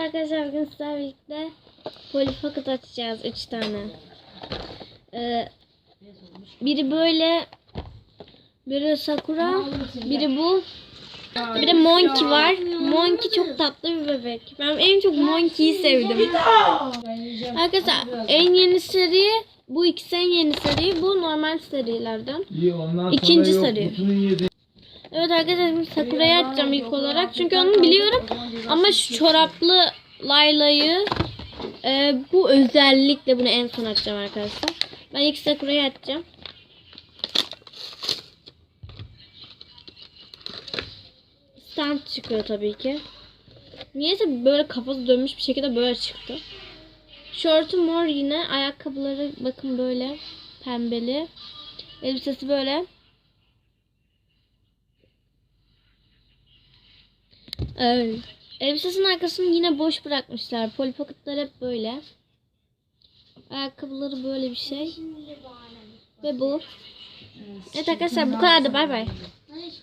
arkadaşlar bugün sizlerle birlikte polifakat açacağız 3 tane. Ee, biri böyle biri sakura, biri bu. Bir de Monkey var. Monkey çok tatlı bir bebek. Ben en çok Monkey'yi sevdim. Arkadaşlar en yeni seri bu ikisi en yeni seri. Bu normal serilerden. İkinci sonra Evet arkadaşlar şimdi Sakura'yı açacağım ilk olarak. Çünkü onu biliyorum. Ama şu çoraplı Layla'yı e, bu özellikle bunu en son açacağım arkadaşlar. Ben ilk Sakura'yı açacağım. Stand çıkıyor tabii ki. Niyeyse böyle kafası dönmüş bir şekilde böyle çıktı. Şortu mor yine. Ayakkabıları bakın böyle pembeli. Elbisesi böyle. Evet. Elbisesinin arkasını yine boş bırakmışlar. Polly Pocket'lar hep böyle. Ayakkabıları böyle bir şey. Ve bu. Evet arkadaşlar bu kadardı. Bay bay.